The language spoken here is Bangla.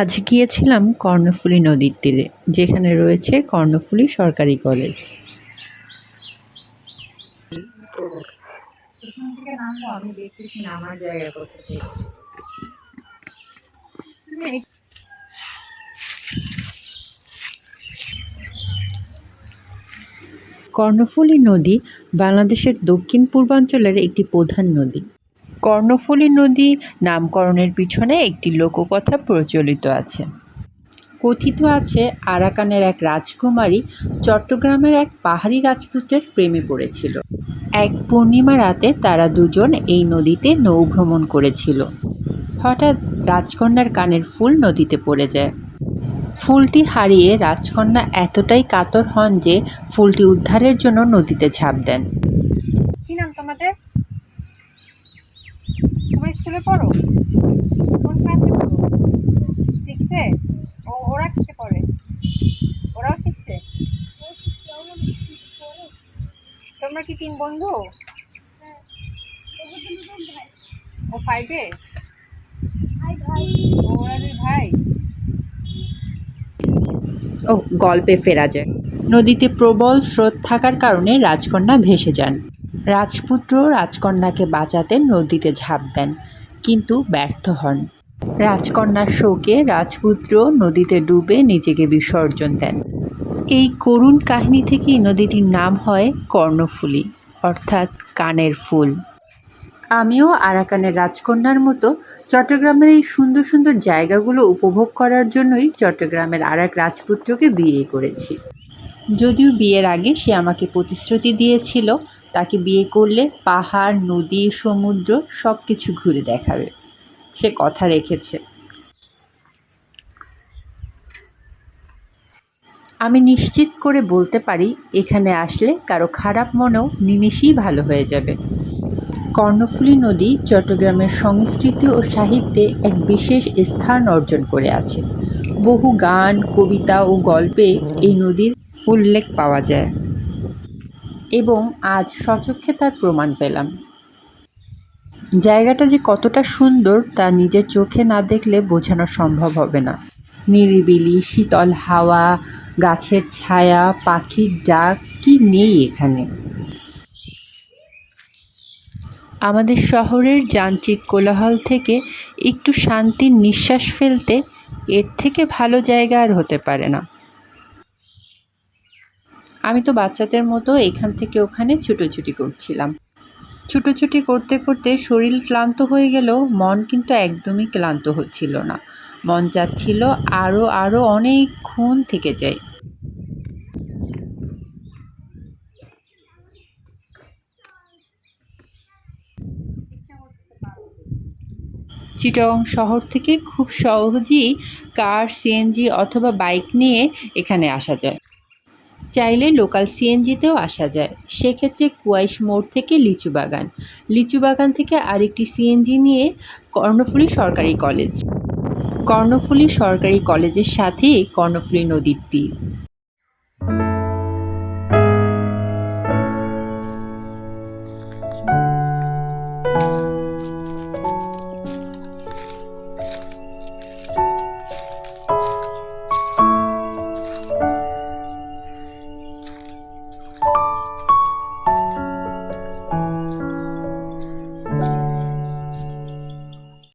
আজ গিয়েছিলাম কর্ণফুলী নদীর তীরে, যেখানে রয়েছে কর্ণফুলী সরকারি কলেজ। কর্ণফুলী নদী বাংলাদেশের দক্ষিণ পূর্বাঞ্চলের একটি প্রধান নদী। কর্ণফুলী নদী নামকরণের পিছনে একটি লোককথা প্রচলিত আছে। কথিত আছে, আরাকানের এক রাজকুমারী চট্টগ্রামের এক পাহাড়ি রাজপুতের প্রেমে পড়েছিল। এক পূর্ণিমা রাতে তারা দুজন এই নদীতে নৌভ্রমণ করেছিল। হঠাৎ রাজকন্যার কানের ফুল নদীতে পড়ে যায়। ফুলটি হারিয়ে রাজকন্যা এতটাই কাতর হন যে ফুলটি উদ্ধারের জন্য নদীতে ঝাঁপ দেন কি নাম তোমাদের তোমরা স্কুলে পড়ো। কোন ক্লাসে পড়ো? সিক্সে ও, ওরা কিসে পড়ে? ওরাও সিক্সে তোমরা কি তিন বন্ধু? ও ফাইভে ওরা ভাই? ও, গল্পে ফেরা যায়। নদীতে প্রবল স্রোত থাকার কারণে রাজকন্যা ভেসে যান। রাজপুত্র রাজকন্যাকে বাঁচাতে নদীতে ঝাঁপ দেন। কিন্তু ব্যর্থ হন। রাজকন্যার শোকে রাজপুত্র নদীতে ডুবে নিজেকে বিসর্জন দেন। এই করুণ কাহিনী থেকেই নদীটির নাম হয় কর্ণফুলী, অর্থাৎ কানের ফুল। আমিও আরাকানের রাজকন্যার মতো চট্টগ্রামের এই সুন্দর সুন্দর জায়গাগুলো উপভোগ করার জন্যই চট্টগ্রামের আর এক রাজপুত্রকে বিয়ে করেছি। যদিও বিয়ের আগে সে আমাকে প্রতিশ্রুতি দিয়েছিল তাকে বিয়ে করলে পাহাড়, নদী, সমুদ্র সব কিছু ঘুরে দেখাবে। সে কথা রেখেছে। আমি নিশ্চিত করে বলতে পারি, এখানে আসলে কারও খারাপ মনেও নিমেষেই ভালো হয়ে যাবে। কর্ণফুলী নদী চট্টগ্রামের সংস্কৃতি ও সাহিত্যে এক বিশেষ স্থান অর্জন করে আছে। বহু গান, কবিতা ও গল্পে এই নদীর উল্লেখ পাওয়া যায়। এবং আজ সচক্ষে তার প্রমাণ পেলাম। জায়গাটা যে কতটা সুন্দর তা নিজের চোখে না দেখলে বোঝানো সম্ভব হবে না। নিরিবিলি, শীতল হাওয়া, গাছের ছায়া, পাখির ডাক, কি নেই এখানে? আমাদের শহরের যান্ত্রিক কোলাহল থেকে একটু শান্তির নিঃশ্বাস ফেলতে এর থেকে ভালো জায়গা আর হতে পারে না। আমি তো বাচ্চাদের মতো এখান থেকে ওখানে ছুটোছুটি করছিলাম। ছুটোছুটি করতে করতে শরীর ক্লান্ত হয়ে গেলেও মন কিন্তু একদমই ক্লান্ত হচ্ছিল না। মন যাচ্ছিল আরও আরও অনেকক্ষণ থেকে যায়। চিটং শহর থেকে খুব সহজেই কার, সিএনজি অথবা বাইক নিয়ে এখানে আসা যায়। চাইলে লোকাল সিএনজিতেও আসা যায়। সেক্ষেত্রে কুয়াইশ মোড় থেকে লিচু বাগান। লিচু বাগান থেকে আরেকটি সিএনজি নিয়ে কর্ণফুলী সরকারি কলেজ। কর্ণফুলী সরকারি কলেজের সাথেই কর্ণফুলী নদীর তীর।